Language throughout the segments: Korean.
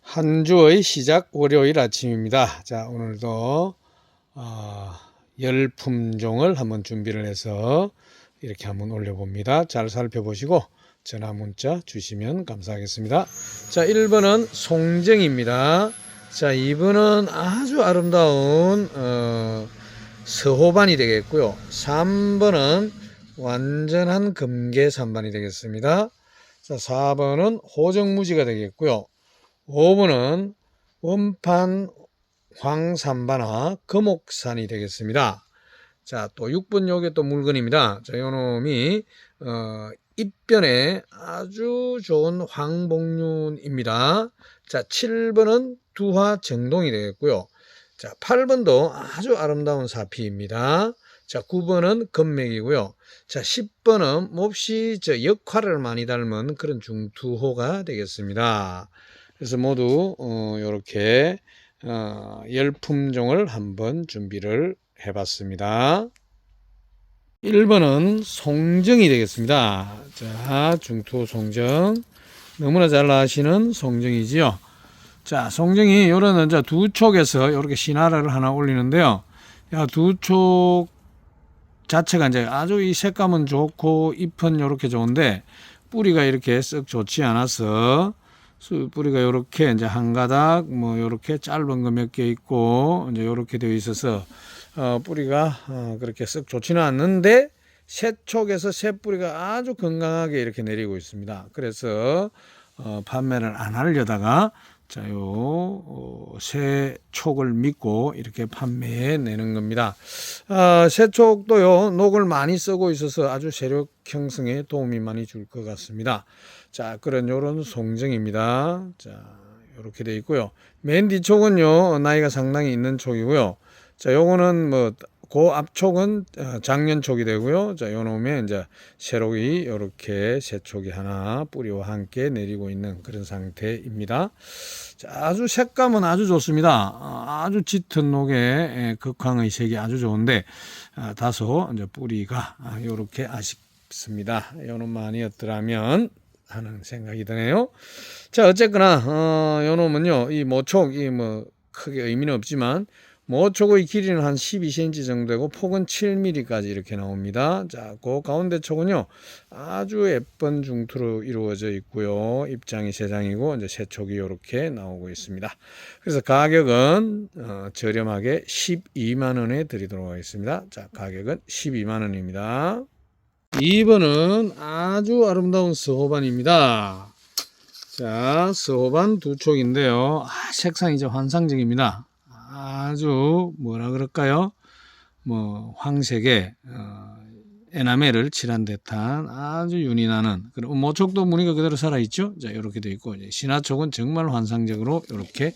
한 주의 시작 월요일 아침입니다. 자, 오늘도 어, 열 품종을 한번 준비를 해서 이렇게 한번 올려봅니다. 잘 살펴보시고 전화 문자 주시면 감사하겠습니다. 자, 1번은 송정입니다. 자, 2번은 아주 아름다운 어, 서호반이 되겠고요. 3번은 완전한 금계 3반이 되겠습니다. 자, 4번은 호정무지가 되겠고요. 5번은 원판 황산바나 금옥산이 되겠습니다. 자, 또 6번 요게 또 물건입니다. 자, 요 놈이 어, 입변에 아주 좋은 황복륜입니다. 자, 7번은 두화 정동이 되겠고요. 자, 8번도 아주 아름다운 사피입니다. 자, 9번은 금맥이고요. 자, 10번은 몹시 저 역할을 많이 닮은 그런 중투호가 되겠습니다. 그래서 모두 어, 이렇게 어, 열 품종을 한번 준비를 해봤습니다. 1번은 송정이 되겠습니다. 자, 중투 송정. 너무나 잘 아시는 송정이지요. 자, 송정이 요런 이제 두 촉에서 이렇게 신화를 하나 올리는데요. 야, 두 촉 자체가 이제 아주 이 색감은 좋고 잎은 이렇게 좋은데 뿌리가 이렇게 썩 좋지 않아서 수 뿌리가 이렇게 이제 한 가닥 뭐 이렇게 짧은 거 몇 개 있고 이제 이렇게 되어 있어서 어, 뿌리가 어, 그렇게 썩 좋지는 않는데 새 촉에서 새 뿌리가 아주 건강하게 이렇게 내리고 있습니다. 그래서 어, 판매를 안 하려다가 자요 어, 새 촉을 믿고 이렇게 판매해 내는 겁니다. 아, 새 촉도요 녹을 많이 쓰고 있어서 아주 세력 형성에 도움이 많이 줄 것 같습니다. 자, 그런 요런 송정입니다. 자, 요렇게 돼 있고요. 맨 뒤촉은요, 나이가 상당히 있는 촉이고요. 자, 요거는 뭐, 그 앞촉은 어, 작년 촉이 되고요. 자, 요 놈에 이제 새록이 요렇게 새 촉이 하나 뿌리와 함께 내리고 있는 그런 상태입니다. 자, 아주 색감은 아주 좋습니다. 어, 아주 짙은 녹의 예, 극황의 색이 아주 좋은데, 아, 다소 이제 뿌리가 아, 요렇게 아쉽습니다. 요 놈만 아니었더라면 하는 생각이 드네요. 자, 어쨌거나, 어, 요 놈은요, 이 모촉, 이 뭐, 크게 의미는 없지만, 모촉의 길이는 한 12cm 정도 되고, 폭은 7mm까지 이렇게 나옵니다. 자, 그 가운데 촉은요, 아주 예쁜 중투로 이루어져 있고요. 입장이 세 장이고, 이제 세 촉이 이렇게 나오고 있습니다. 그래서 가격은, 어, 저렴하게 12만 원에 드리도록 하겠습니다. 자, 가격은 12만 원입니다. 2번은 아주 아름다운 서호반입니다. 자, 서호반 두 촉인데요. 아, 색상이 이제 환상적입니다. 아주 뭐라 그럴까요? 뭐 황색에 어, 에나멜을 칠한 듯한 아주 윤이 나는 그리고 모촉도 무늬가 그대로 살아 있죠. 자, 이렇게 돼 있고 신화촉은 정말 환상적으로 이렇게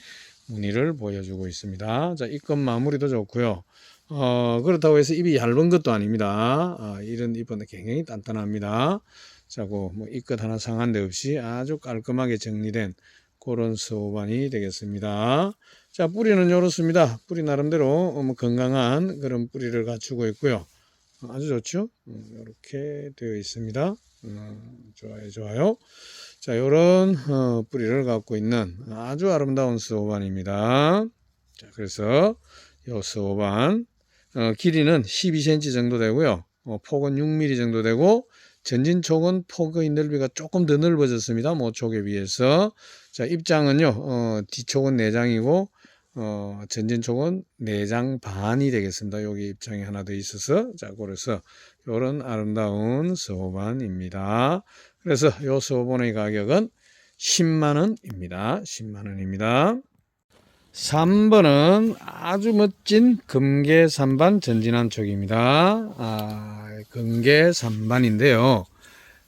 무늬를 보여주고 있습니다. 자, 입금 마무리도 좋고요. 어, 그렇다고 해서 입이 얇은 것도 아닙니다. 아, 이런 잎은 굉장히 단단합니다. 자고 뭐 입끝 하나 상한 데 없이 아주 깔끔하게 정리된 그런 수호반이 되겠습니다. 자, 뿌리는 이렇습니다. 뿌리 나름대로 어, 뭐 건강한 그런 뿌리를 갖추고 있고요. 어, 아주 좋죠? 이렇게 되어 있습니다. 음, 좋아요, 좋아요. 자, 요런 어, 뿌리를 갖고 있는 아주 아름다운 수호반입니다. 자, 그래서 요 수호반 어, 길이는 12cm 정도 되고요. 어, 폭은 6mm 정도 되고 전진촉은 폭의 넓이가 조금 더 넓어졌습니다. 모촉에 비해서. 자, 입장은요. 어, 뒤촉은 4장이고 어, 전진촉은 4장 반이 되겠습니다. 여기 입장이 하나 더 있어서 자, 그래서 요런 아름다운 서호반입니다. 그래서 요 서호반의 가격은 10만 원입니다. 10만 원입니다. 3번은 아주 멋진 금계 3반 전진한 촉입니다. 아, 금계 3반인데요.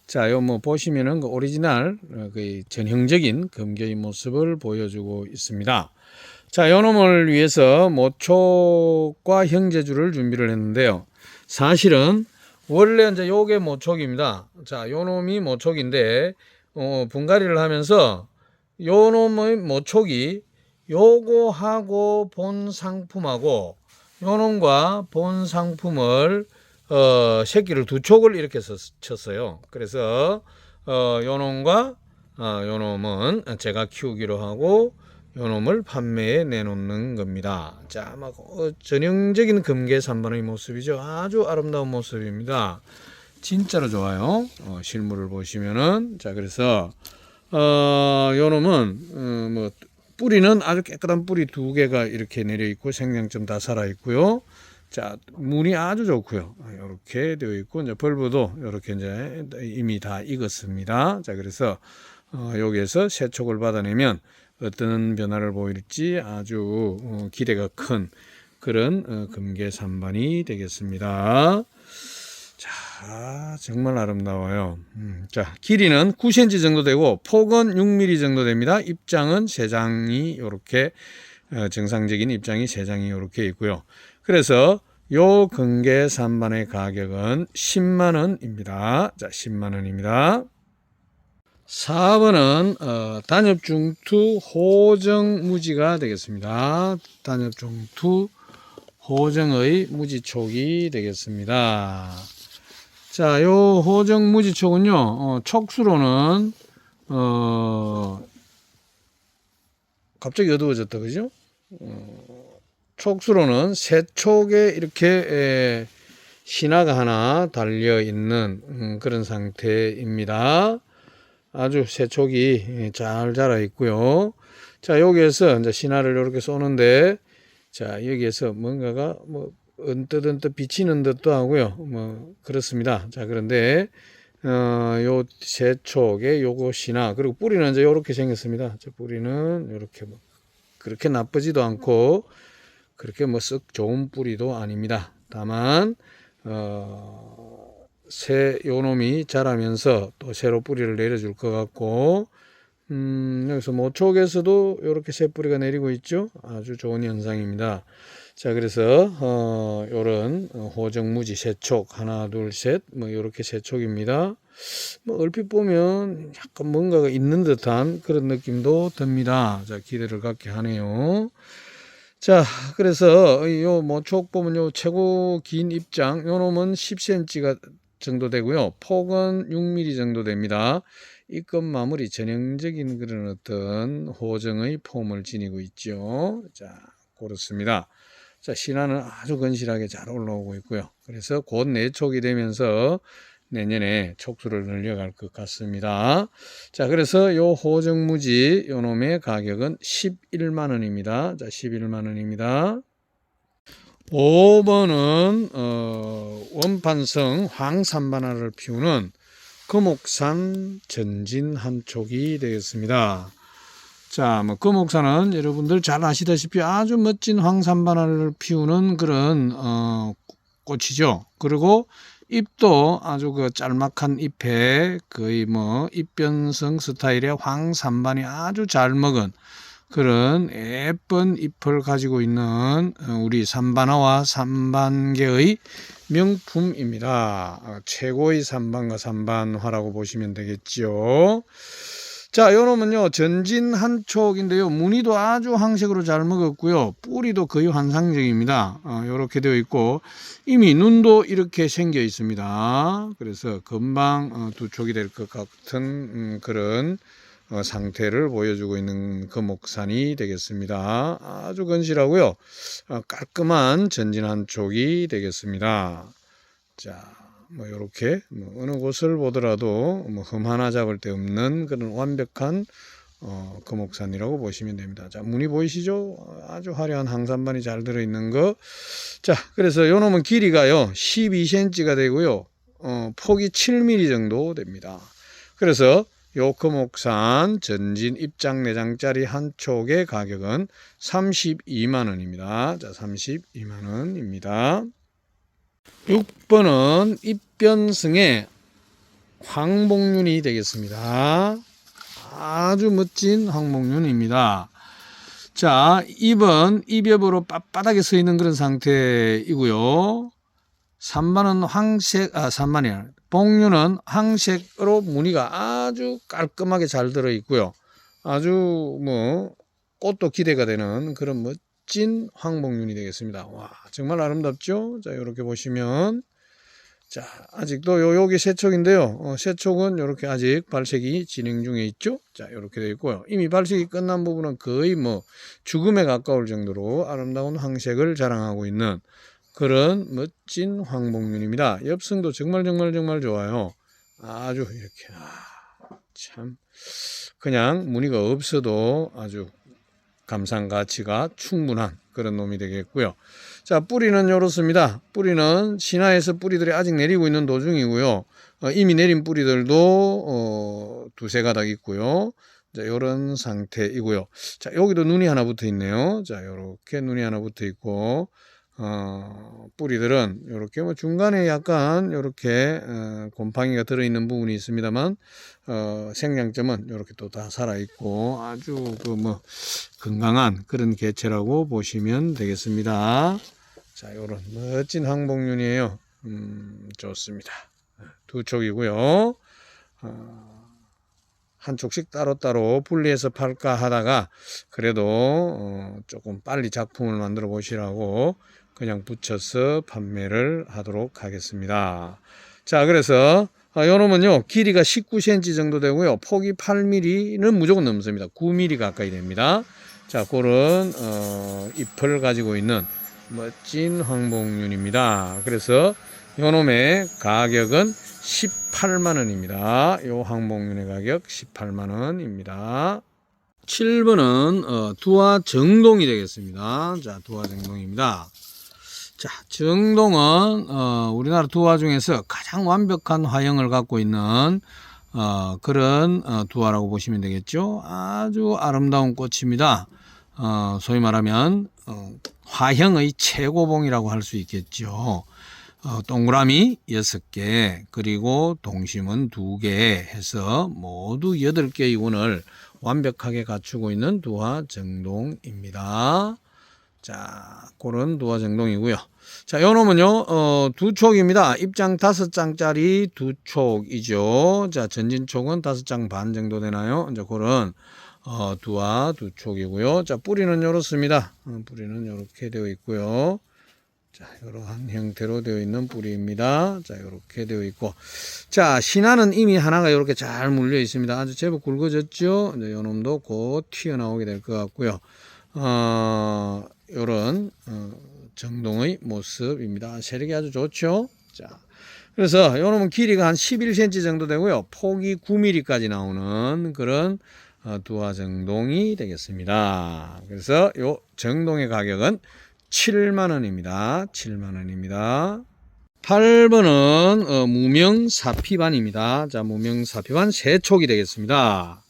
자, 요 뭐 보시면은 그 오리지널 어, 그 전형적인 금계의 모습을 보여주고 있습니다. 자, 요 놈을 위해서 모촉과 형제주를 준비를 했는데요. 사실은 원래 이제 요게 모촉입니다. 자, 요 놈이 모촉인데 어, 분갈이를 하면서 요 놈의 모촉이 요거하고 본 상품하고 요 놈과 본 상품을 어, 새끼를 두 촉을 이렇게 쳤- 쳤어요. 그래서 어, 요 놈과 어, 요 놈은 제가 키우기로 하고 요 놈을 판매에 내놓는 겁니다. 자, 막 어, 전형적인 금계 3번의 모습이죠. 아주 아름다운 모습입니다. 진짜로 좋아요. 어, 실물을 보시면은 자 그래서 어, 요 놈은 어, 뭐 뿌리는 아주 깨끗한 뿌리 두 개가 이렇게 내려 있고 생명점 다 살아 있고요. 자 문이 아주 좋고요. 이렇게 되어 있고 이제 벌브도 이렇게 이제 이미 다 익었습니다. 자 그래서 어, 여기에서 세촉을 받아내면 어떤 변화를 보일지 아주 어, 기대가 큰 그런 어, 금계 산반이 되겠습니다. 자, 정말 아름다워요. 음, 자, 길이는 9cm 정도 되고 폭은 6mm 정도 됩니다. 입장은 세 장이 이렇게 어, 정상적인 입장이 세 장이 이렇게 있고요. 그래서 요 근개 3반의 가격은 10만 원입니다. 자, 10만 원입니다. 4번은 어, 단엽 중투 호정 무지가 되겠습니다. 단엽 중투 호정의 무지촉이 되겠습니다. 자, 요 호정 무지촉은요, 어, 촉수로는, 어, 갑자기 어두워졌다, 그죠? 어, 촉수로는 세 촉에 이렇게 에, 신화가 하나 달려 있는 음, 그런 상태입니다. 아주 세 촉이 잘 자라 있고요. 자, 여기에서 이제 신화를 이렇게 쏘는데, 자, 여기에서 뭔가가 뭐, 언뜻 언뜻 비치는 듯도 하고요. 뭐, 그렇습니다. 자, 그런데, 어, 요 세촉에 요것이나, 그리고 뿌리는 이제 요렇게 생겼습니다. 저 뿌리는 요렇게 뭐, 그렇게 나쁘지도 않고, 그렇게 뭐 썩 좋은 뿌리도 아닙니다. 다만, 어, 새 요놈이 자라면서 또 새로 뿌리를 내려줄 것 같고, 음, 여기서 모촉에서도 이렇게 새 뿌리가 내리고 있죠. 아주 좋은 현상입니다. 자, 그래서, 어, 요런 호정무지 세촉, 하나, 둘, 셋, 뭐, 요렇게 세촉입니다. 뭐, 얼핏 보면 약간 뭔가가 있는 듯한 그런 느낌도 듭니다. 자, 기대를 갖게 하네요. 자, 그래서 요 모촉 보면 요 최고 긴 입장, 요 놈은 10cm가 정도 되고요. 폭은 6mm 정도 됩니다. 입금 마무리 전형적인 그런 어떤 호정의 폼을 지니고 있죠. 자, 그렇습니다. 자, 신화는 아주 건실하게 잘 올라오고 있고요. 그래서 곧 내촉이 되면서 내년에 촉수를 늘려갈 것 같습니다. 자, 그래서 요 호정무지 요 놈의 가격은 11만 원입니다. 자, 11만 원입니다. 5번은 어, 원판성 황산바나를 피우는 금옥산 전진 한촉이 되겠습니다. 자, 뭐 금옥산은 여러분들 잘 아시다시피 아주 멋진 황산바나를 피우는 그런 어, 꽃이죠. 그리고 잎도 아주 그 짤막한 잎에 거의 뭐 잎변성 스타일의 황산반이 아주 잘 먹은 그런 예쁜 잎을 가지고 있는 어, 우리 삼반화와 삼반계의 명품입니다. 어, 최고의 삼반과 삼반화라고 보시면 되겠죠. 자, 요놈은요, 전진 한촉인데요. 무늬도 아주 황색으로 잘 먹었고요. 뿌리도 거의 환상적입니다. 어, 이렇게 되어 있고, 이미 눈도 이렇게 생겨 있습니다. 그래서 금방 어, 두 촉이 될 것 같은 음, 그런 어, 상태를 보여주고 있는 금옥산이 되겠습니다. 아주 건실하고요. 어, 깔끔한 전진 한촉이 되겠습니다. 자, 뭐 이렇게 뭐 어느 곳을 보더라도 뭐 흠 하나 잡을 데 없는 그런 완벽한 어, 금옥산이라고 보시면 됩니다. 자, 무늬 보이시죠? 아주 화려한 항산반이 잘 들어있는 거. 자, 그래서 요 놈은 길이가요, 12cm가 되고요, 어, 폭이 7mm 정도 됩니다. 그래서 요 금옥산 전진 입장 내장짜리 한 촉의 가격은 32만 원입니다. 자, 32만 원입니다. 6번은 입변승의 황복륜이 되겠습니다. 아주 멋진 황복륜입니다. 자, 2번 입엽으로 빳빳하게 서 있는 그런 상태이고요. 3번은 황색, 아, 3번이야. 복륜은 황색으로 무늬가 아주 깔끔하게 잘 들어 있고요. 아주 뭐 꽃도 기대가 되는 그런 멋 진 황복륜이 되겠습니다. 와, 정말 아름답죠? 자, 이렇게 보시면 자, 아직도 요, 여기 세척인데요. 어, 세척은 이렇게 아직 발색이 진행 중에 있죠. 자, 이렇게 되어 있고요. 이미 발색이 끝난 부분은 거의 뭐 죽음에 가까울 정도로 아름다운 황색을 자랑하고 있는 그런 멋진 황복륜입니다. 엽성도 정말 정말 정말 좋아요. 아주 이렇게 아, 참 그냥 무늬가 없어도 아주 감상 가치가 충분한 그런 놈이 되겠고요. 자, 뿌리는 이렇습니다. 뿌리는 신화에서 뿌리들이 아직 내리고 있는 도중이고요. 어, 이미 내린 뿌리들도 어, 두세 가닥 있고요. 자, 이런 상태이고요. 자, 여기도 눈이 하나 붙어 있네요. 자, 이렇게 눈이 하나 붙어 있고, 어, 뿌리들은 이렇게 뭐 중간에 약간 이렇게 어, 곰팡이가 들어있는 부분이 있습니다만, 어, 생장점은 이렇게 또 다 살아있고 아주 그 뭐 건강한 그런 개체라고 보시면 되겠습니다. 자, 요런 멋진 항복륜이에요. 음, 좋습니다. 두 촉이고요. 어, 한 촉씩 따로따로 분리해서 팔까 하다가 그래도 어, 조금 빨리 작품을 만들어 보시라고 그냥 붙여서 판매를 하도록 하겠습니다. 자, 그래서 아, 요놈은요, 길이가 19cm 정도 되고요. 폭이 8mm는 무조건 넘습니다. 9mm 가까이 됩니다. 자, 그런, 어, 잎을 가지고 있는 멋진 황복륜입니다. 그래서 요놈의 가격은 18만원입니다. 요 황복륜의 가격 18만원입니다. 7번은, 어, 두화 정동이 되겠습니다. 자, 두화 정동입니다. 자, 정동은 어, 우리나라 두화 중에서 가장 완벽한 화형을 갖고 있는 어, 그런 어, 두화라고 보시면 되겠죠. 아주 아름다운 꽃입니다. 어, 소위 말하면 어, 화형의 최고봉이라고 할 수 있겠죠. 어, 동그라미 6개 그리고 동심은 2개 해서 모두 8개의 운을 완벽하게 갖추고 있는 두화 정동입니다. 자, 그런 두화 정동이고요. 자, 요 놈은요, 어, 두 촉입니다. 입장 다섯 장짜리 두 촉이죠. 자, 전진 촉은 다섯 장 반 정도 되나요? 이제 그런, 어, 두화 두 촉이고요. 자, 뿌리는 요렇습니다. 어, 뿌리는 요렇게 되어 있고요. 자, 이러한 형태로 되어 있는 뿌리입니다. 자, 이렇게 되어 있고. 자, 신화는 이미 하나가 이렇게 잘 물려 있습니다. 아주 제법 굵어졌죠? 이제 요 놈도 곧 튀어나오게 될 것 같고요. 어, 요런, 어, 정동의 모습입니다. 세력이 아주 좋죠? 자. 그래서 요 놈은 길이가 한 11cm 정도 되고요. 폭이 9mm까지 나오는 그런 어, 두화 정동이 되겠습니다. 그래서 요 정동의 가격은 7만 원입니다. 7만 원입니다. 8번은 어, 무명 사피반입니다. 자, 무명 사피반 세 촉이 되겠습니다.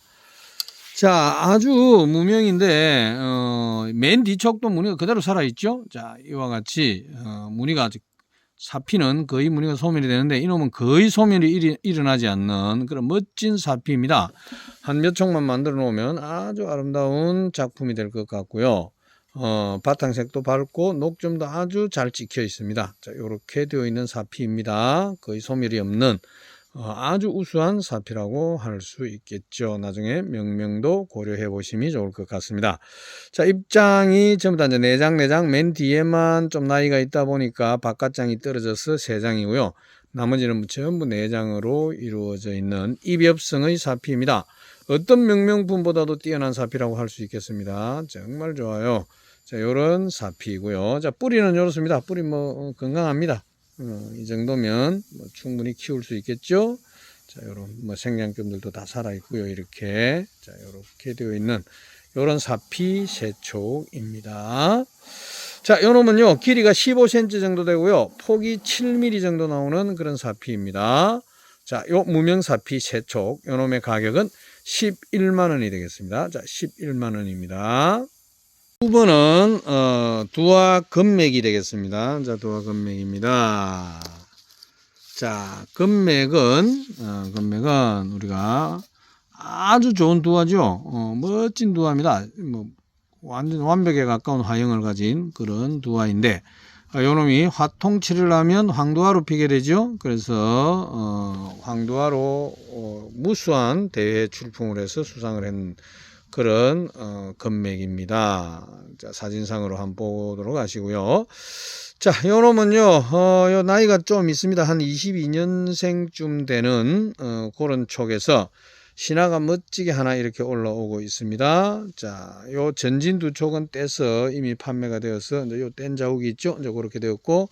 자, 아주 무명인데 어, 맨 뒤촉도 무늬가 그대로 살아 있죠. 자, 이와 같이 어, 무늬가 아직 사피는 거의 무늬가 소멸이 되는데 이놈은 거의 소멸이 일이, 일어나지 않는 그런 멋진 사피입니다. 한몇 촉만 만들어 놓으면 아주 아름다운 작품이 될 것 같고요. 어, 바탕색도 밝고 녹점도 아주 잘 찍혀 있습니다. 자, 이렇게 되어 있는 사피입니다. 거의 소멸이 없는 어, 아주 우수한 사피라고 할 수 있겠죠. 나중에 명명도 고려해 보심이 좋을 것 같습니다. 자, 입장이 전부 다 이제 내장, 내장 맨 뒤에만 좀 나이가 있다 보니까 바깥장이 떨어져서 세 장이고요. 나머지는 전부 내장으로 이루어져 있는 입엽성의 사피입니다. 어떤 명명품보다도 뛰어난 사피라고 할 수 있겠습니다. 정말 좋아요. 자, 요런 사피이고요. 자, 뿌리는 이렇습니다. 뿌리 뭐 어, 건강합니다. 어, 이 정도면 뭐 충분히 키울 수 있겠죠. 자, 요런 뭐 생장점들도 다 살아 있고요. 이렇게 자, 요렇게 되어 있는 요런 사피 세촉입니다. 자, 요 놈은요. 길이가 15cm 정도 되고요. 폭이 7mm 정도 나오는 그런 사피입니다. 자, 요 무명 사피 세촉 요 놈의 가격은 11만 원이 되겠습니다. 자, 11만 원입니다. 9번은 어, 두화 금맥이 되겠습니다. 자, 두화 금맥입니다. 자, 금맥은 어, 금맥은 우리가 아주 좋은 두화죠. 어, 멋진 두화입니다. 뭐 완전 완벽에 가까운 화형을 가진 그런 두화인데 어, 요놈이 화통치를 하면 황두화로 피게 되죠. 그래서 어, 황두화로 어, 무수한 대회 출품을 해서 수상을 했는 그런 어, 건맥입니다. 자, 사진상으로 한번 보도록 하시고요. 자, 요 놈은요, 어, 요 나이가 좀 있습니다. 한 22년생쯤 되는, 어, 그런 촉에서 신화가 멋지게 하나 이렇게 올라오고 있습니다. 자, 요 전진 두 촉은 떼서 이미 판매가 되어서, 이제 요 뗀 자국이 있죠? 이제 그렇게 되었고,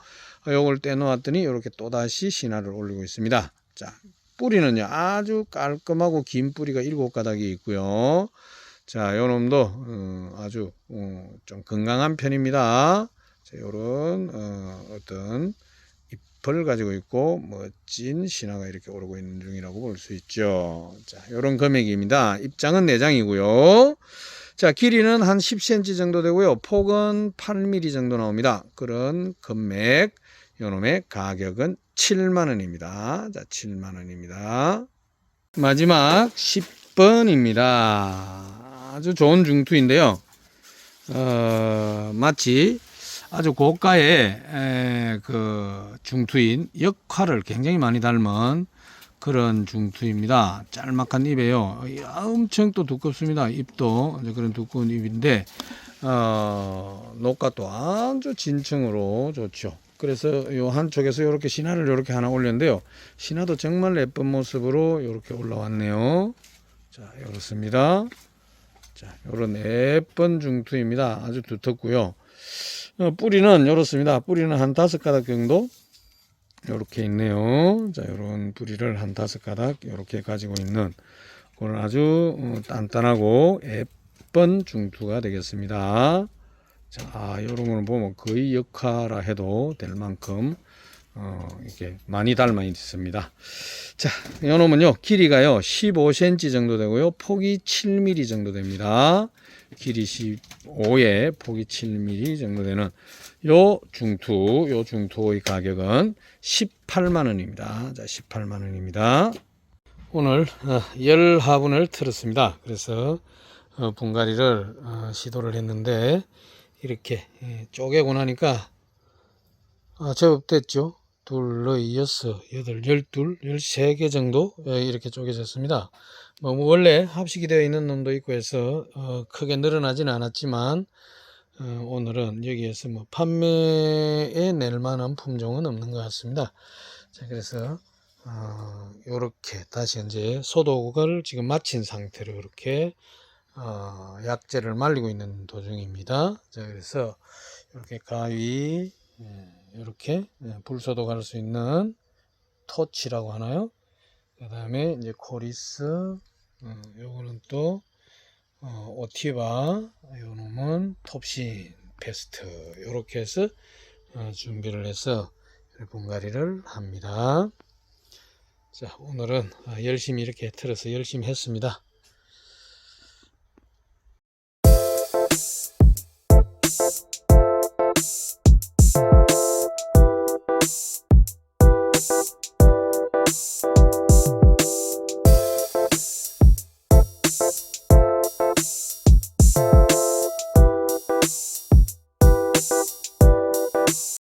어, 요걸 떼놓았더니 이렇게 또다시 신화를 올리고 있습니다. 자, 뿌리는요, 아주 깔끔하고 긴 뿌리가 일곱 가닥이 있고요. 자, 요 놈도, 어, 아주, 어, 좀 건강한 편입니다. 자, 요런 어, 어떤 잎을 가지고 있고 멋진 신화가 이렇게 오르고 있는 중이라고 볼 수 있죠. 자, 요런 금액입니다. 입장은 4장이고요. 자, 길이는 한 10cm 정도 되고요. 폭은 8mm 정도 나옵니다. 그런 금액 요놈의 가격은 7만 원입니다. 자, 7만 원입니다. 마지막 10번입니다. 아주 좋은 중투인데요. 어, 마치 아주 고가의 에, 그 중투인 역할을 굉장히 많이 닮은 그런 중투입니다. 짤막한 입에요. 야, 엄청 또 두껍습니다. 이제 그런 두꺼운 입인데 어, 녹각도 아주 진층으로 좋죠. 그래서 요 한쪽에서 이렇게 신화를 이렇게 하나 올렸는데요. 신화도 정말 예쁜 모습으로 이렇게 올라왔네요. 자, 이렇습니다. 자, 요런 예쁜 중투입니다. 아주 두텁고요. 어, 뿌리는 이렇습니다. 뿌리는 한 다섯 가닥 정도 이렇게 있네요. 자, 이런 뿌리를 한 다섯 가닥 이렇게 가지고 있는 그런 아주 어, 단단하고 예쁜 중투가 되겠습니다. 자, 이런 거는 보면 거의 역화라 해도 될 만큼 어, 이렇게 많이 닮아 있습니다. 자, 이 놈은요, 길이가요, 15cm 정도 되고요, 폭이 7mm 정도 됩니다. 길이 15에 폭이 7mm 정도 되는 요 중투, 요 중투의 가격은 18만 원입니다. 자, 18만 원입니다. 오늘 어, 열 화분을 틀었습니다. 그래서 어, 분갈이를 어, 시도를 했는데 이렇게 예, 쪼개고 나니까 아, 제법 됐죠. 둘, 너, 여섯, 여덟, 열둘, 열세 개 정도 예, 이렇게 쪼개졌습니다. 뭐 원래 합식이 되어 있는 놈도 있고 해서 어, 크게 늘어나지는 않았지만 어, 오늘은 여기에서 뭐 판매에 낼 만한 품종은 없는 것 같습니다. 자 그래서 어, 요렇게 다시 이제 소독을 지금 마친 상태로 이렇게 어, 약재를 말리고 있는 도중입니다. 자 그래서 이렇게 가위 이렇게 불소독할 수 있는 토치라고 하나요? 그 다음에 이제 코리스, 어, 요거는 또 어, 오티바, 요 놈은 톱신, 베스트 요렇게 해서 어, 준비를 해서 분갈이를 합니다. 자 오늘은 어, 열심히 이렇게 틀어서 열심히 했습니다.